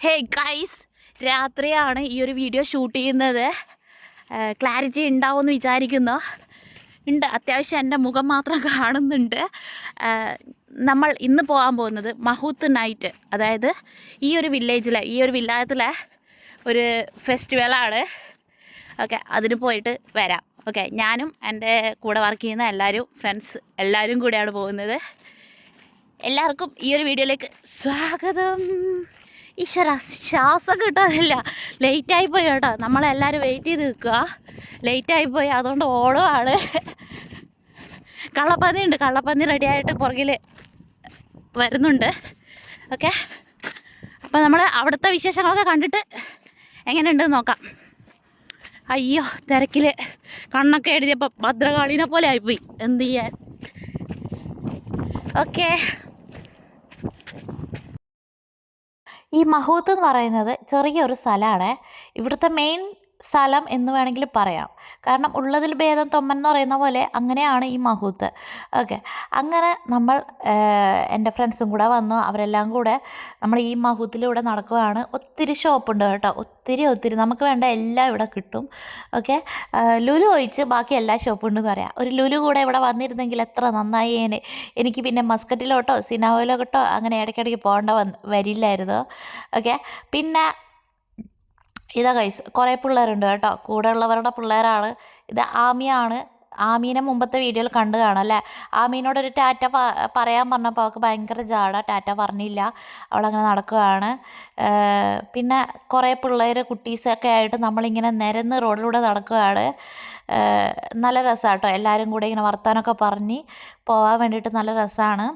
Hey guys രാത്രിയാണ് ഈ ഒരു വീഡിയോ ഷൂട്ട് ചെയ്യുന്നത്. ക്ലാരിറ്റി ഉണ്ടാവുമെന്ന് വിചാരിക്കുന്നു. ഉണ്ട് അത്യാവശ്യം എന്റെ മുഖം മാത്രം കാണുന്നുണ്ട്. നമ്മൾ ഇന്ന് പോകാൻ പോകുന്നത് മഹൂത്ത് നൈറ്റ് അതായത് ഈ ഒരു വില്ലേജിലെ ഈ ഒരു വില്ലായത്തിലെ ഒരു ഫെസ്റ്റിവലാണ് ഓക്കെ അതിന് പോയിട്ട് വരാം. ഓക്കെ ഞാനും എന്റെ കൂടെ വർക്ക് ചെയ്യുന്ന എല്ലാവരും ഫ്രണ്ട്സ് എല്ലാവരും കൂടെയാണ് പോകുന്നത്. എല്ലാവർക്കും ഈ ഒരു വീഡിയോയിലേക്ക് സ്വാഗതം. ഈശ്വര ശ്വാസം കിട്ടാനില്ല ലേറ്റായി പോയി കേട്ടോ. നമ്മളെല്ലാവരും വെയിറ്റ് ചെയ്ത് നിൽക്കുക ലേറ്റായി പോയി. അതുകൊണ്ട് ഓടുവാണ് കള്ളപ്പന്നി ഉണ്ട്. കള്ളപ്പന്നി റെഡിയായിട്ട് പുറകിൽ വരുന്നുണ്ട്. ഓക്കെ അപ്പോൾ നമ്മൾ അവിടുത്തെ വിശേഷങ്ങളൊക്കെ കണ്ടിട്ട് എങ്ങനെയുണ്ടെന്ന് നോക്കാം. അയ്യോ തിരക്കിൽ കണ്ണൊക്കെ എഴുതിയപ്പോൾ ഭദ്രകാളിനെ പോലെ ആയിപ്പോയി. എന്ത് ചെയ്യാൻ? ഓക്കേ ഈ മഹൂത്ത് എന്ന് പറയുന്നത് ചെറിയൊരു സ്ഥലമാണ്. ഇവിടുത്തെ മെയിൻ സ്ഥലം എന്ന് വേണമെങ്കിൽ പറയാം. കാരണം ഉള്ളതിൽ ഭേദം തൊമ്മൻ എന്ന് പറയുന്ന പോലെ അങ്ങനെയാണ് ഈ മഹൂത്ത്. ഓക്കെ. അങ്ങനെ നമ്മൾ എന്റെ ഫ്രണ്ട്സും കൂടെ വന്നു. അവരെല്ലാം കൂടെ നമ്മൾ ഈ മഹൂത്തിലൂടെ നടക്കുകയാണ്. ഒത്തിരി ഷോപ്പുണ്ട് കേട്ടോ. ഒത്തിരി ഒത്തിരി. നമുക്ക് വേണ്ട എല്ലാം ഇവിടെ കിട്ടും. ഓക്കെ. ലുലു ഒഴിച്ച് ബാക്കി എല്ലാ ഷോപ്പും ഉണ്ടെന്ന് പറയാം. ഒരു ലുലു കൂടെ ഇവിടെ വന്നിരുന്നെങ്കിൽ എത്ര നന്നായി എനിക്ക് പിന്നെ മസ്കറ്റിലോട്ടോ സിനാവയിലോട്ടോ അങ്ങനെ ഇടയ്ക്കിടയ്ക്ക് പോകേണ്ട വന്ന് വരില്ലായിരുന്നു. ഓക്കെ. പിന്നെ ഇതാ കൈസ് കുറേ പിള്ളേരുണ്ട് കേട്ടോ. കൂടെ ഉള്ളവരുടെ പിള്ളേരാണ്. ഇത് ആമിയാണ്. ആമീനെ മുമ്പത്തെ വീഡിയോയിൽ കണ്ടു കാണാം അല്ലേ? ആമീനോടൊരു ടാറ്റ പറയാൻ പറഞ്ഞപ്പോൾ അവൾക്ക് ഭയങ്കര ജാട ടാറ്റ പറഞ്ഞില്ല. അവളങ്ങനെ നടക്കുകയാണ്. പിന്നെ കുറേ പിള്ളേർ കുട്ടീസൊക്കെ ആയിട്ട് നമ്മളിങ്ങനെ നിരന്ന് റോഡിലൂടെ നടക്കുകയാണ്. നല്ല രസമാണ് കേട്ടോ എല്ലാവരും കൂടെ ഇങ്ങനെ വർത്താനമൊക്കെ പറഞ്ഞ് പോകാൻ വേണ്ടിയിട്ട് നല്ല രസമാണ്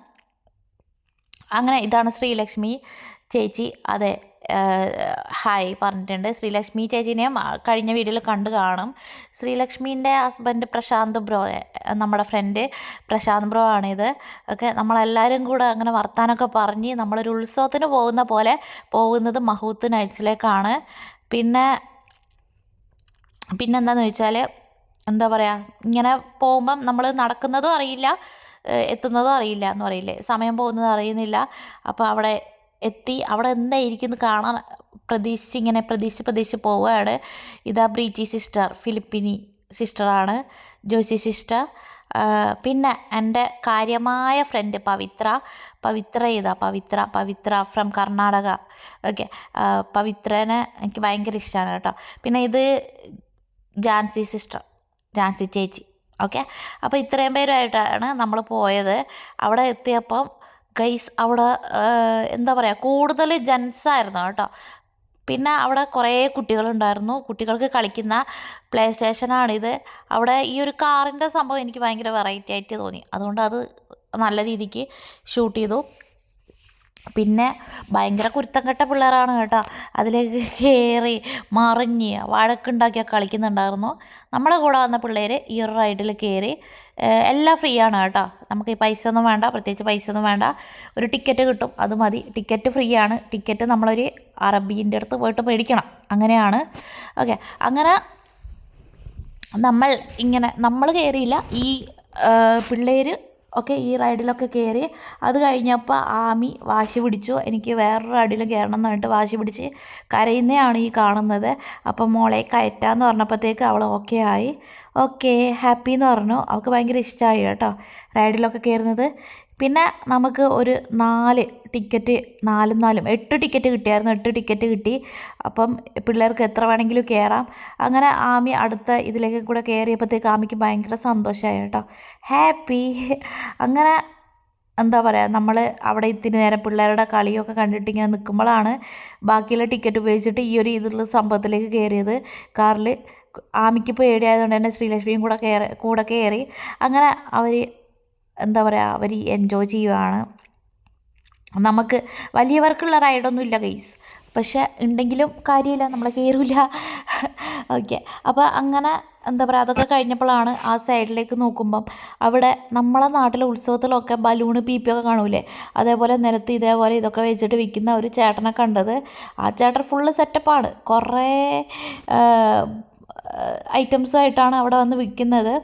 അങ്ങനെ ഇതാണ് ശ്രീലക്ഷ്മി ചേച്ചി. അതെ ഹായ് പറഞ്ഞിട്ടുണ്ട്. ശ്രീലക്ഷ്മി ചേച്ചീനെയും ആ, കഴിഞ്ഞ വീഡിയോയിൽ കണ്ടു കാണും. ശ്രീലക്ഷ്മീന്റെ ഹസ്ബൻഡ് പ്രശാന്ത് ബ്രോ നമ്മുടെ ഫ്രണ്ട് പ്രശാന്ത് ബ്രോ ആണിത്. ഒക്കെ നമ്മളെല്ലാവരും കൂടെ അങ്ങനെ വർത്താനമൊക്കെ പറഞ്ഞ് നമ്മളൊരു ഉത്സവത്തിന് പോകുന്ന പോലെ പോകുന്നത് മഹൂത്ത് നൈറ്റ്സിലേക്കാണ്. പിന്നെ പിന്നെന്താന്ന് വെച്ചാൽ എന്താ പറയുക ഇങ്ങനെ പോകുമ്പം നമ്മൾ നടക്കുന്നതും അറിയില്ല എത്തുന്നതും അറിയില്ല എന്ന് പറയില്ലേ? സമയം പോകുന്നത് അറിയുന്നില്ല. അപ്പോൾ അവിടെ എത്തി. അവിടെ എന്തായിരിക്കും കാണാൻ പ്രതീക്ഷിച്ച് ഇങ്ങനെ പ്രതീക്ഷിച്ച് പ്രതീക്ഷിച്ച് പോവുകയാണ്. ഇതാ ബ്രീറ്റി സിസ്റ്റർ ഫിലിപ്പിനി സിസ്റ്ററാണ് ജോസി സിസ്റ്റർ. പിന്നെ എന്റെ കാര്യമായ ഫ്രണ്ട് പവിത്ര. പവിത്ര ഇതാ പവിത്ര പവിത്ര ഫ്രം കർണാടക. ഓക്കെ പവിത്രനെ എനിക്ക് ഭയങ്കര ഇഷ്ടമാണ് കേട്ടോ. പിന്നെ ഇത് ജാൻസി സിസ്റ്റർ ജാൻസി ചേച്ചി. ഓക്കെ അപ്പോൾ ഇത്രയും പേരുമായിട്ടാണ് നമ്മൾ പോയത്. അവിടെ എത്തിയപ്പം ഗൈസ് അവിടെ എന്താ പറയുക കൂടുതൽ ജെൻസായിരുന്നു കേട്ടോ. പിന്നെ അവിടെ കുറേ കുട്ടികളുണ്ടായിരുന്നു. കുട്ടികൾക്ക് കളിക്കുന്ന പ്ലേ സ്റ്റേഷനാണിത് അവിടെ ഈ ഒരു കാറിന്റെ സംഭവം എനിക്ക് ഭയങ്കര വെറൈറ്റി ആയിട്ട് തോന്നി. അതുകൊണ്ട് അത് നല്ല രീതിക്ക് ഷൂട്ട് ചെയ്തു. പിന്നെ ഭയങ്കര കുരുത്തം കെട്ട പിള്ളേരാണ് കേട്ടോ. അതിലേക്ക് കയറി മറിഞ്ഞ് വഴക്കുണ്ടാക്കിയൊക്കെ കളിക്കുന്നുണ്ടായിരുന്നു. നമ്മുടെ കൂടെ വന്ന പിള്ളേർ ഈ ഒരു റൈഡിൽ കയറി എല്ലാം ഫ്രീ ആണ് കേട്ടോ. നമുക്ക് ഈ പൈസ ഒന്നും വേണ്ട പ്രത്യേകിച്ച് പൈസ ഒന്നും വേണ്ട. ഒരു ടിക്കറ്റ് കിട്ടും അത് മതി. ടിക്കറ്റ് ഫ്രീ ആണ് ടിക്കറ്റ് നമ്മളൊരു അറബീന്റെ അടുത്ത് പോയിട്ട് മേടിക്കണം. അങ്ങനെയാണ്. ഓക്കെ അങ്ങനെ നമ്മൾ ഇങ്ങനെ നമ്മൾ കയറിയില്ല ഈ പിള്ളേർ ഒക്കെ ഈ റൈഡിലൊക്കെ കയറി അത് കഴിഞ്ഞപ്പോൾ ആമി വാശി പിടിച്ചു. എനിക്ക് വേറൊരു റൈഡിൽ കയറണം എന്ന് പറഞ്ഞിട്ട് വാശി പിടിച്ച് കരയുന്നതാണ് ഈ കാണുന്നത്. അപ്പം മോളെ കയറ്റാന്ന് പറഞ്ഞപ്പോഴത്തേക്ക് അവൾ ഓക്കെ ആയി. ഓക്കെ ഹാപ്പി എന്ന് പറഞ്ഞു. അവൾക്ക് ഭയങ്കര ഇഷ്ടമായി കേട്ടോ റൈഡിലൊക്കെ കയറുന്നത് പിന്നെ നമുക്ക് ഒരു നാല് ടിക്കറ്റ് നാലും നാലും എട്ട് ടിക്കറ്റ് കിട്ടിയായിരുന്നു എട്ട് ടിക്കറ്റ് കിട്ടി. അപ്പം പിള്ളേർക്ക് എത്ര വേണമെങ്കിലും കയറാം. അങ്ങനെ ആമി അടുത്ത ഇതിലേക്ക് കൂടെ കയറിയപ്പോഴത്തേക്ക് ആമിക്ക് ഭയങ്കര സന്തോഷമായി കേട്ടോ. ഹാപ്പി അങ്ങനെ എന്താ പറയുക നമ്മൾ അവിടെ ഇത്തിരി നേരം പിള്ളേരുടെ കളിയൊക്കെ കണ്ടിട്ട് ഇങ്ങനെ നിൽക്കുമ്പോഴാണ് ബാക്കിയുള്ള ടിക്കറ്റ് ഉപയോഗിച്ചിട്ട് ഈ ഒരു ഇതിലുള്ള സംഭവത്തിലേക്ക് കയറിയത്. കാറിൽ ആമിക്ക് പേടിയായതുകൊണ്ട് തന്നെ ശ്രീലക്ഷ്മിയും കൂടെ കയറി കൂടെ കയറി. അങ്ങനെ അവർ എന്താ പറയുക അവർ എൻജോയ് ചെയ്യുവാണ്. നമുക്ക് വലിയവർക്കുള്ള റൈഡൊന്നും ഇല്ല ഗൈസ് പക്ഷെ ഉണ്ടെങ്കിലും കാര്യമില്ല നമ്മൾ കയറില്ല ഓക്കെ അപ്പോൾ അങ്ങനെ എന്താ പറയുക അതൊക്കെ കഴിഞ്ഞപ്പോഴാണ് ആ സൈഡിലേക്ക് നോക്കുമ്പം അവിടെ നമ്മളെ നാട്ടിലെ ഉത്സവത്തിലൊക്കെ ബലൂണ് പീപ്പിയൊക്കെ കാണൂലേ? അതേപോലെ നിലത്ത് ഇതേപോലെ ഇതൊക്കെ വെച്ചിട്ട് വിൽക്കുന്ന ഒരു ചേട്ടനെ കണ്ടത്. ആ ചേട്ടൻ ഫുള്ള് സെറ്റപ്പാണ് കുറേ ഐറ്റംസുമായിട്ടാണ് അവിടെ വന്ന് വിൽക്കുന്നത്.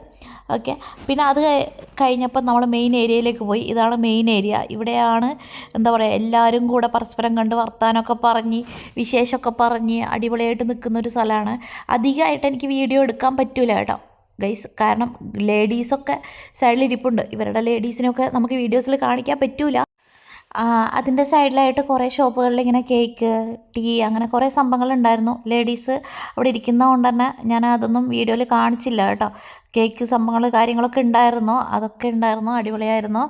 ഓക്കെ. പിന്നെ അത് കഴിഞ്ഞപ്പം കഴിഞ്ഞപ്പോൾ നമ്മൾ മെയിൻ ഏരിയയിലേക്ക് പോയി. ഇതാണ് മെയിൻ ഏരിയ. ഇവിടെയാണ് എന്താ പറയുക എല്ലാവരും കൂടെ പരസ്പരം കണ്ട് വർത്താനമൊക്കെ പറഞ്ഞ് വിശേഷമൊക്കെ പറഞ്ഞ് അടിപൊളിയായിട്ട് നിൽക്കുന്ന ഒരു സ്ഥലമാണ്. അധികമായിട്ട് എനിക്ക് വീഡിയോ എടുക്കാൻ പറ്റൂല കേട്ടോ. ഗൈസ് കാരണം ലേഡീസൊക്കെ സൈഡിലിരിപ്പുണ്ട്. ഇവരുടെ ലേഡീസിനൊക്കെ നമുക്ക് വീഡിയോസിൽ കാണിക്കാൻ പറ്റൂല. ആ, അതിന്റെ സൈഡിലായിട്ട് കുറേ ഷോപ്പുകളിൽ ഇങ്ങനെ കേക്ക് ടീ അങ്ങനെ കുറേ സംഭവങ്ങളുണ്ടായിരുന്നു. ലേഡീസ് അവിടെ ഇരിക്കുന്നതുകൊണ്ട് തന്നെ ഞാൻ അതൊന്നും വീഡിയോയിൽ കാണിച്ചില്ല കേട്ടോ. കേക്ക് സംഭവങ്ങൾ കാര്യങ്ങളൊക്കെ ഉണ്ടായിരുന്നു. അതൊക്കെ ഉണ്ടായിരുന്നു അടിപൊളിയായിരുന്നു.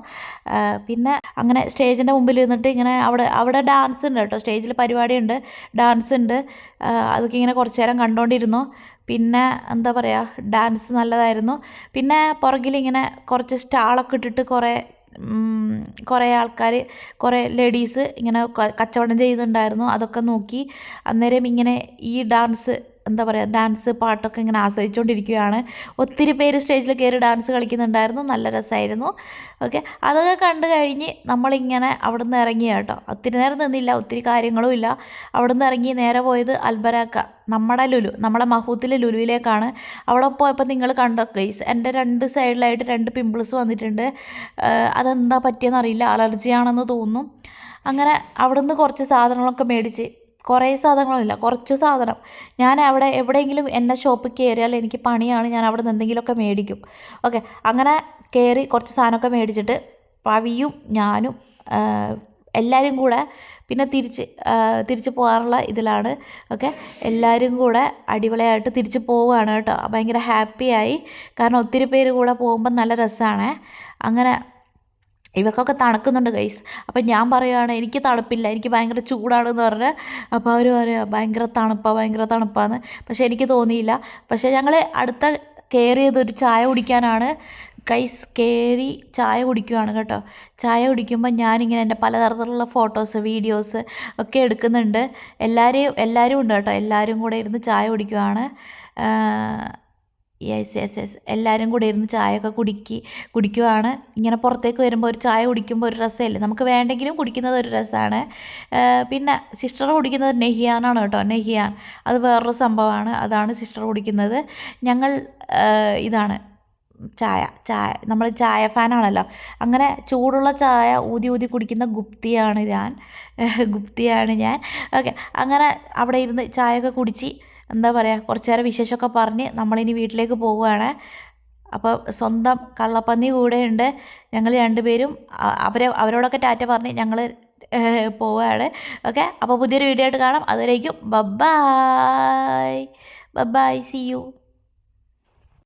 പിന്നെ അങ്ങനെ സ്റ്റേജിന്റെ മുമ്പിൽ ഇരുന്നിട്ട് ഇങ്ങനെ അവിടെ അവിടെ ഡാൻസ് ഉണ്ട് കേട്ടോ. സ്റ്റേജിൽ പരിപാടിയുണ്ട് ഡാൻസ് ഉണ്ട്. അതൊക്കെ ഇങ്ങനെ കുറച്ച് നേരം കണ്ടുകൊണ്ടിരുന്നു. പിന്നെ എന്താ പറയുക ഡാൻസ് നല്ലതായിരുന്നു. പിന്നെ പുറകിൽ ഇങ്ങനെ കുറച്ച് സ്റ്റാളൊക്കെ ഇട്ടിട്ട് കുറേ കുറേ ആൾക്കാർ കുറേ ലേഡീസ് ഇങ്ങനെ കച്ചവടം ചെയ്യുന്നുണ്ടായിരുന്നു അതൊക്കെ നോക്കി അന്നേരം ഇങ്ങനെ ഈ ഡാൻസ് എന്താ പറയുക ഡാൻസ് പാട്ടൊക്കെ ഇങ്ങനെ ആസ്വദിച്ചുകൊണ്ടിരിക്കുകയാണ് ഒത്തിരി പേര് സ്റ്റേജിൽ കയറി ഡാൻസ് കളിക്കുന്നുണ്ടായിരുന്നു. നല്ല രസമായിരുന്നു ഓക്കെ അതൊക്കെ കണ്ടു കഴിഞ്ഞ് നമ്മളിങ്ങനെ അവിടെ നിന്ന് ഇറങ്ങി കേട്ടോ. ഒത്തിരി നേരം നിന്നില്ല ഒത്തിരി കാര്യങ്ങളും ഇല്ല. അവിടെ നിന്ന് ഇറങ്ങി നേരെ പോയത് അൽബരാക്ക നമ്മുടെ ലുലു നമ്മളെ മഹൂത്തിലെ ലുലുവിലേക്കാണ്. അവിടെ പോയപ്പോൾ നിങ്ങൾ കണ്ടോ കേസ് എന്റെ രണ്ട് സൈഡിലായിട്ട് രണ്ട് പിമ്പിൾസ് വന്നിട്ടുണ്ട്. അതെന്താ പറ്റിയെന്നറിയില്ല. അലർജിയാണെന്ന് തോന്നുന്നു. അങ്ങനെ അവിടുന്ന് കുറച്ച് സാധനങ്ങളൊക്കെ മേടിച്ച് കുറേ സാധനങ്ങളൊന്നുമില്ല കുറച്ച് സാധനം. ഞാൻ അവിടെ എവിടെയെങ്കിലും എന്റെ ഷോപ്പിൽ കയറിയാൽ എനിക്ക് പണിയാണ്. ഞാൻ അവിടെ നിന്ന് എന്തെങ്കിലുമൊക്കെ മേടിക്കും. ഓക്കെ. അങ്ങനെ കയറി കുറച്ച് സാധനമൊക്കെ മേടിച്ചിട്ട് പവിയും ഞാനും എല്ലാവരും കൂടെ പിന്നെ തിരിച്ചു തിരിച്ച് പോകാനുള്ള ഇതിലാണ്. ഓക്കെ. എല്ലാവരും കൂടെ അടിപൊളിയായിട്ട് തിരിച്ചു പോവുകയാണ് കേട്ടോ. ഭയങ്കര ഹാപ്പിയായി. കാരണം ഒത്തിരി പേര് കൂടെ പോകുമ്പോൾ നല്ല രസമാണ്. അങ്ങനെ ഇവർക്കൊക്കെ തണുക്കുന്നുണ്ട് ഗൈസ് അപ്പം ഞാൻ പറയുകയാണ് എനിക്ക് തണുപ്പില്ല എനിക്ക് ഭയങ്കര ചൂടാണെന്ന് പറഞ്ഞ് അപ്പോൾ അവർ പറയുക ഭയങ്കര തണുപ്പാണ് ഭയങ്കര തണുപ്പാന്ന്. പക്ഷേ എനിക്ക് തോന്നിയില്ല. പക്ഷേ ഞങ്ങൾ അടുത്ത കയറിയത് ഒരു ചായ കുടിക്കാനാണ്. ഗൈസ് കയറി ചായ കുടിക്കുകയാണ് കേട്ടോ. ചായ കുടിക്കുമ്പോൾ ഞാനിങ്ങനെ എന്റെ പലതരത്തിലുള്ള ഫോട്ടോസ് വീഡിയോസ് ഒക്കെ എടുക്കുന്നുണ്ട്. എല്ലാവരെയും എല്ലാവരും ഉണ്ട് കേട്ടോ. എല്ലാവരും കൂടെ ഇരുന്ന് ചായ കുടിക്കുവാണ്. യെസ് യെസ് യെസ് എല്ലാവരും കൂടെ ഇരുന്ന് ചായയൊക്കെ കുടിക്കി കുടിക്കുവാണ്. ഇങ്ങനെ പുറത്തേക്ക് വരുമ്പോൾ ഒരു ചായ കുടിക്കുമ്പോൾ ഒരു രസമല്ലേ? നമുക്ക് വേണ്ടെങ്കിലും കുടിക്കുന്നത് ഒരു രസമാണ്. പിന്നെ സിസ്റ്റർ കുടിക്കുന്നത് നെഹിയാനാണ് കേട്ടോ. നെഹിയാൻ. അത് വേറൊരു സംഭവമാണ്. അതാണ് സിസ്റ്റർ കുടിക്കുന്നത്. ഞങ്ങൾ ഇതാണ് ചായ ചായ. നമ്മൾ ചായ ഫാനാണല്ലോ അങ്ങനെ ചൂടുള്ള ചായ ഊതി ഊതി കുടിക്കുന്ന ഗുപ്തിയാണ് ഞാൻ. ഗുപ്തിയാണ് ഞാൻ. ഓക്കെ അങ്ങനെ അവിടെ ഇരുന്ന് ചായയൊക്കെ കുടിച്ച് എന്താ പറയുക കുറച്ച് നേരം വിശേഷമൊക്കെ പറഞ്ഞ് നമ്മളിനി വീട്ടിലേക്ക് പോവുകയാണ്. അപ്പോൾ സ്വന്തം കള്ളപ്പന്നി കൂടെയുണ്ട്. ഞങ്ങൾ രണ്ടുപേരും അവരെ അവരോടൊക്കെ ടാറ്റ പറഞ്ഞ് ഞങ്ങൾ പോവുകയാണ്. ഓക്കെ? അപ്പോൾ പുതിയൊരു വീഡിയോ ആയിട്ട് കാണാം. അതുവരേക്കും ബബായ് ബബായ് സി യു.